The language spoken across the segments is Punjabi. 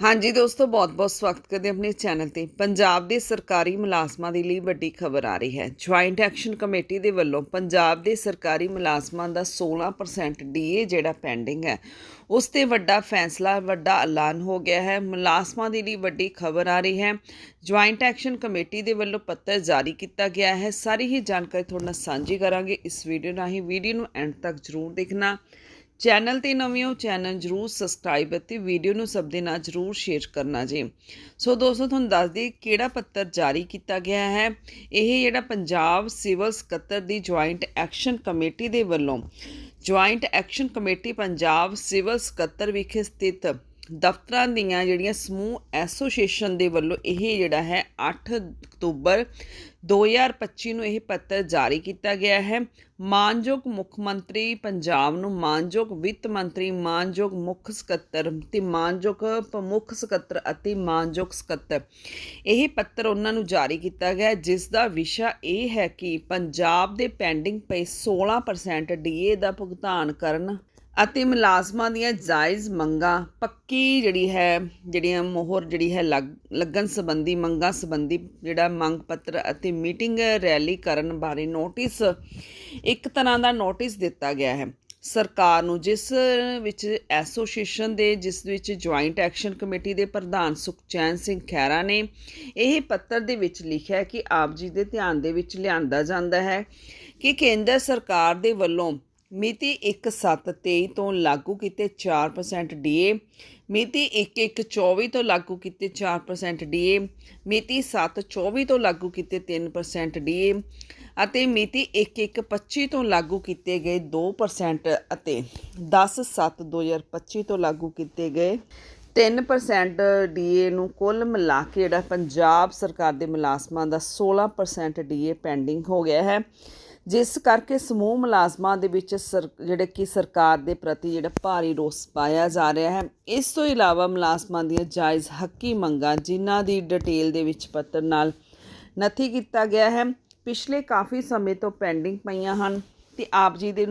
ਹਾਂਜੀ ਦੋਸਤੋ, ਬਹੁਤ-ਬਹੁਤ ਸਵਾਗਤ ਕਰਦੇ ਆਪਣੇ ਚੈਨਲ ਤੇ। ਪੰਜਾਬ ਦੇ ਸਰਕਾਰੀ ਮੁਲਾਜ਼ਮਾਂ ਦੇ ਲਈ ਵੱਡੀ ਖਬਰ ਆ ਰਹੀ ਹੈ। ਜੁਆਇੰਟ ਐਕਸ਼ਨ ਕਮੇਟੀ ਦੇ ਵੱਲੋਂ ਪੰਜਾਬ ਦੇ ਸਰਕਾਰੀ ਮੁਲਾਜ਼ਮਾਂ ਦਾ 16% ਡੀਏ ਜਿਹੜਾ ਪੈਂਡਿੰਗ ਹੈ, ਉਸ ਤੇ ਵੱਡਾ ਫੈਸਲਾ, ਵੱਡਾ ਐਲਾਨ ਹੋ ਗਿਆ ਹੈ। ਮੁਲਾਜ਼ਮਾਂ ਦੇ ਲਈ ਵੱਡੀ ਖਬਰ ਆ ਰਹੀ ਹੈ। ਜੁਆਇੰਟ ਐਕਸ਼ਨ ਕਮੇਟੀ ਦੇ ਵੱਲੋਂ ਪੱਤਰ ਜਾਰੀ ਕੀਤਾ ਗਿਆ ਹੈ। ਸਾਰੀ ਹੀ ਜਾਣਕਾਰੀ ਤੁਹਾਡੇ ਨਾਲ ਸਾਂਝੀ ਕਰਾਂਗੇ। ਇਸ ਵੀਡੀਓ ਰਾਹੀਂ ਵੀਡੀਓ ਨੂੰ ਐਂਡ ਤੱਕ ਜ਼ਰੂਰ ਦੇਖਣਾ। ਚੈਨਲ ਤੇ ਨਵੇਂ ਹੋ, ਚੈਨਲ ਜਰੂਰ ਸਬਸਕ੍ਰਾਈਬ ਅਤੇ ਵੀਡੀਓ ਨੂੰ ਸਭ ਦੇ ਨਾਲ ਜਰੂਰ ਸ਼ੇਅਰ ਕਰਨਾ ਜੀ। ਸੋ ਦੋਸਤੋ, ਤੁਹਾਨੂੰ ਦੱਸ ਦਈਏ ਕਿਹੜਾ ਪੱਤਰ ਜਾਰੀ ਕੀਤਾ ਗਿਆ ਹੈ? ਇਹ ਜਿਹੜਾ ਪੰਜਾਬ ਸਿਵਲ ਸਕੱਤਰ ਦੀ ਜੁਆਇੰਟ ਐਕਸ਼ਨ ਕਮੇਟੀ ਦੇ ਵੱਲੋਂ joint action committee Punjab civil ਸਕੱਤਰ ਵਿਖੇ ਸਥਿਤ ਦਫ਼ਤਰਾਂ ਦੀਆਂ ਜਿਹੜੀਆਂ ਸਮੂਹ ਐਸੋਸੀਏਸ਼ਨ ਦੇ ਵੱਲੋਂ ਇਹ ਜਿਹੜਾ ਹੈ 8 ਅਕਤੂਬਰ 2025 ਨੂੰ ਇਹ ਪੱਤਰ ਜਾਰੀ ਕੀਤਾ ਗਿਆ ਹੈ। ਮਾਨਯੋਗ ਮੁੱਖ ਮੰਤਰੀ ਪੰਜਾਬ ਨੂੰ ਮਾਨਯੋਗ ਵਿੱਤ ਮੰਤਰੀ, ਮਾਨਯੋਗ ਮੁੱਖ ਸਕੱਤਰ ਤੇ ਮਾਨਯੋਗ ਪ੍ਰਮੁੱਖ ਸਕੱਤਰ ਅਤੇ ਮਾਨਯੋਗ ਸਕੱਤਰ। ਇਹ ਪੱਤਰ ਉਹਨਾਂ ਨੂੰ ਜਾਰੀ ਕੀਤਾ ਗਿਆ, ਜਿਸ ਦਾ ਵਿਸ਼ਾ ਇਹ ਹੈ ਕਿ ਪੰਜਾਬ ਦੇ ਪੈਂਡਿੰਗ ਪਏ 16% ਡੀਏ ਦਾ ਭੁਗਤਾਨ ਕਰਨ ਅਤੇ ਮੁਲਾਜ਼ਮਾਂ ਦੀਆਂ ਜਾਇਜ਼ ਮੰਗਾਂ, ਪੱਕੀ ਜਿਹੜੀ ਹੈ, ਜਿਹੜੀਆਂ ਮੋਹਰ ਜਿਹੜੀ ਹੈ ਲੱਗ- ਲੱਗਣ ਸੰਬੰਧੀ, ਮੰਗਾਂ ਸੰਬੰਧੀ ਜਿਹੜਾ ਮੰਗ ਪੱਤਰ ਅਤੇ ਮੀਟਿੰਗ ਰੈਲੀ ਕਰਨ ਬਾਰੇ ਨੋਟਿਸ, ਇੱਕ ਤਰ੍ਹਾਂ ਦਾ ਨੋਟਿਸ ਦਿੱਤਾ ਗਿਆ ਹੈ। ਸਰਕਾਰ ਨੂੰ ਜਿਸ ਵਿੱਚ ਐਸੋਸੀਏਸ਼ਨ ਦੇ, ਜਿਸ ਵਿੱਚ ਜੁਆਇੰਟ ਐਕਸ਼ਨ ਕਮੇਟੀ ਦੇ ਪ੍ਰਧਾਨ ਸੁਖਚੈਨ ਸਿੰਘ ਖਹਿਰਾ ਨੇ, ਇਹ ਪੱਤਰ ਦੇ ਵਿੱਚ ਲਿਖਿਆ ਕਿ ਆਪ ਜੀ ਦੇ ਧਿਆਨ ਦੇ ਵਿੱਚ ਲਿਆਂਦਾ ਜਾਂਦਾ ਹੈ ਕਿ ਕੇਂਦਰ ਸਰਕਾਰ ਦੇ ਵੱਲੋਂ ਮਿਤੀ 1/7/23 ਤੋਂ ਲਾਗੂ ਕੀਤੇ 4% ਡੀਏ, ਮਿਤੀ 1/1/24 ਤੋਂ ਲਾਗੂ ਕੀਤੇ 4% ਡੀਏ, ਮਿਤੀ 7/24 ਤੋਂ ਲਾਗੂ ਕੀਤੇ 3% ਡੀਏ ਅਤੇ ਮਿਤੀ 1/1/25 ਤੋਂ ਲਾਗੂ ਕੀਤੇ ਗਏ 2% ਅਤੇ 10/7/2025 ਤੋਂ ਲਾਗੂ ਕੀਤੇ ਗਏ 3% ਡੀਏ ਨੂੰ ਕੁੱਲ ਮਿਲਾ ਕੇ ਜਿਹੜਾ ਪੰਜਾਬ ਸਰਕਾਰ ਦੇ ਮੁਲਾਜ਼ਮਾਂ ਦਾ 16% ਡੀਏ ਪੈਂਡਿੰਗ ਹੋ ਗਿਆ ਹੈ। ਜਿਸ ਕਰਕੇ ਸਮੂਹ ਮੁਲਾਜ਼ਮਾਂ ਦੇ ਵਿੱਚ ਸਰ, ਜਿਹੜੇ ਕਿ ਸਰਕਾਰ ਦੇ ਪ੍ਰਤੀ ਜਿਹੜਾ ਭਾਰੀ ਰੋਸ ਪਾਇਆ ਜਾ ਰਿਹਾ ਹੈ, ਇਸ ਤੋਂ ਇਲਾਵਾ ਮੁਲਾਜ਼ਮਾਂ ਦੀਆਂ ਜਾਇਜ਼ ਹੱਕੀ ਮੰਗਾਂ, ਜਿਨ੍ਹਾਂ ਦੀ ਡਿਟੇਲ ਦੇ ਵਿੱਚ ਪੱਤਰ ਨਾਲ ਨਥੀ ਕੀਤਾ ਗਿਆ ਹੈ, ਪਿਛਲੇ ਕਾਫੀ ਸਮੇਂ ਤੋਂ ਪੈਂਡਿੰਗ ਪਈਆਂ ਹਨ ਤੇ ਆਪ ਜੀ ਦੇ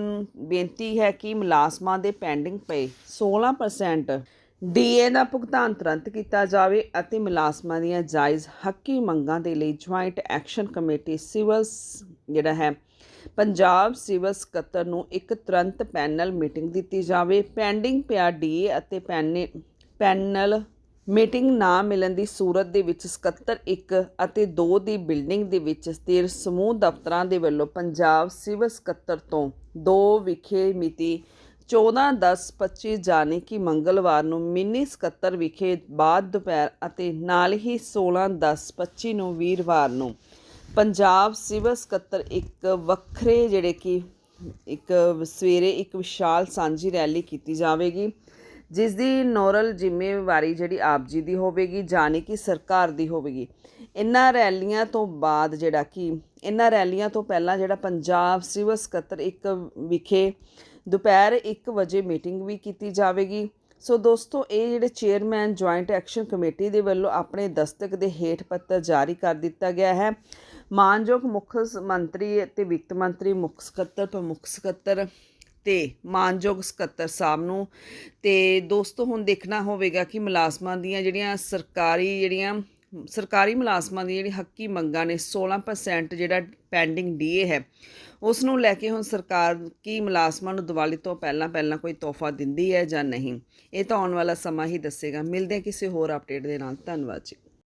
ਬੇਨਤੀ ਹੈ ਕਿ ਮੁਲਾਜ਼ਮਾਂ ਦੇ ਪੈਂਡਿੰਗ ਪਏ 16% ਡੀਏ ਦਾ ਭੁਗਤਾਨ ਤੁਰੰਤ ਕੀਤਾ ਜਾਵੇ ਅਤੇ ਮੁਲਾਜ਼ਮਾਂ ਦੀਆਂ ਜਾਇਜ਼ ਹੱਕੀ ਮੰਗਾਂ ਦੇ ਲਈ ਜੁਆਇੰਟ ਐਕਸ਼ਨ ਕਮੇਟੀ ਸਿਵਲ ਜਿਹੜਾ ਹੈ ਪੰਜਾਬ ਸਿਵਲ ਸਕੱਤਰ ਨੂੰ ਇੱਕ ਤੁਰੰਤ ਪੈਨਲ ਮੀਟਿੰਗ ਦਿੱਤੀ ਜਾਵੇ। ਪੈਂਡਿੰਗ ਪਿਆ ਡੀਏ ਅਤੇ ਪੈਨੇ, ਪੈਨਲ ਮੀਟਿੰਗ ਨਾ ਮਿਲਣ ਦੀ ਸੂਰਤ ਦੇ ਵਿੱਚ ਸਕੱਤਰ 1 ਅਤੇ 2 ਦੀ ਬਿਲਡਿੰਗ ਦੇ ਵਿੱਚ ਸਥਿਰ ਸਮੂਹ ਦਫ਼ਤਰਾਂ ਦੇ ਵੱਲੋਂ ਪੰਜਾਬ ਸਿਵਲ ਸਕੱਤਰ ਤੋਂ 2 ਵਿਖੇ ਮਿਤੀ 14/10/25 ਜਾਣੀ ਕਿ ਮੰਗਲਵਾਰ ਨੂੰ ਮਿੰਨੀ ਸਕੱਤਰ ਵਿਖੇ ਬਾਅਦ ਦੁਪਹਿਰ ਅਤੇ ਨਾਲ ਹੀ 16/10/25 ਨੂੰ ਵੀਰਵਾਰ ਨੂੰ ਪੰਜਾਬ ਸਿਵਲ ਸਕੱਤਰ ਇੱਕ ਵੱਖਰੇ ਜਿਹੜੇ ਕਿ ਇੱਕ ਸਵੇਰੇ ਇੱਕ ਵਿਸ਼ਾਲ ਸਾਂਝੀ ਰੈਲੀ ਕੀਤੀ ਜਾਵੇਗੀ, ਜਿਸ ਦੀ ਨੋਰਲ ਜ਼ਿੰਮੇਵਾਰੀ ਜਿਹੜੀ ਆਪ ਜੀ ਦੀ ਹੋਵੇਗੀ, ਜਾਣੀ ਕਿ ਸਰਕਾਰ ਦੀ ਹੋਵੇਗੀ। ਇਨ੍ਹਾਂ ਰੈਲੀਆਂ ਤੋਂ ਬਾਅਦ ਜਿਹੜਾ ਕਿ ਇਨ੍ਹਾਂ ਰੈਲੀਆਂ ਤੋਂ ਪਹਿਲਾਂ ਜਿਹੜਾ ਪੰਜਾਬ ਸਿਵਲ ਸਕੱਤਰ ਇੱਕ ਵਿਖੇ ਦੁਪਹਿਰ 1 ਵਜੇ ਮੀਟਿੰਗ ਵੀ ਕੀਤੀ ਜਾਵੇਗੀ। ਸੋ ਦੋਸਤੋ, ਇਹ ਜਿਹੜੇ ਚੇਅਰਮੈਨ ਜੁਆਇੰਟ ਐਕਸ਼ਨ ਕਮੇਟੀ ਦੇ ਵੱਲੋਂ ਆਪਣੇ ਦਸਤਕ ਦੇ ਹੇਠ ਪੱਤਰ ਜਾਰੀ ਕਰ ਦਿੱਤਾ ਗਿਆ ਹੈ। ਮਾਨਯੋਗ ਮੁੱਖ ਮੰਤਰੀ ਅਤੇ ਵਿੱਤ ਮੰਤਰੀ ਮੁੱਖ ਸਕੱਤਰ, ਪ੍ਰਮੁੱਖ ਸਕੱਤਰ ਤੇ ਮਾਨਯੋਗ ਸਕੱਤਰ ਸਾਹਿਬ ਨੂੰ ਤੇ ਦੋਸਤੋ, ਹੁਣ ਦੇਖਣਾ ਹੋਵੇਗਾ ਕਿ ਮੁਲਾਜ਼ਮਾਂ ਦੀਆਂ ਜਿਹੜੀਆਂ ਸਰਕਾਰੀ ਜਿਹੜੀਆਂ ਸਰਕਾਰੀ ਮੁਲਾਜ਼ਮਾਂ ਦੀ ਜਿਹੜੀ ਹੱਕੀ ਮੰਗਾਂ ਨੇ 16% ਜਿਹੜਾ ਪੈਂਡਿੰਗ ਡੀਏ ਹੈ, ਉਸ ਨੂੰ ਲੈ ਕੇ ਹੁਣ ਸਰਕਾਰ ਕੀ ਮੁਲਾਜ਼ਮਾਂ ਨੂੰ ਦੀਵਾਲੀ ਤੋਂ ਪਹਿਲਾਂ ਪਹਿਲਾਂ ਕੋਈ ਤੋਹਫਾ ਦਿੰਦੀ ਹੈ ਜਾਂ ਨਹੀਂ? ਇਹ ਤਾਂ ਆਉਣ ਵਾਲਾ ਸਮਾਂ ਹੀ ਦੱਸੇਗਾ। ਮਿਲਦੇ ਕਿਸੇ ਹੋਰ ਅਪਡੇਟ ਦੇ ਨਾਲ। ਧੰਨਵਾਦ ਜੀ।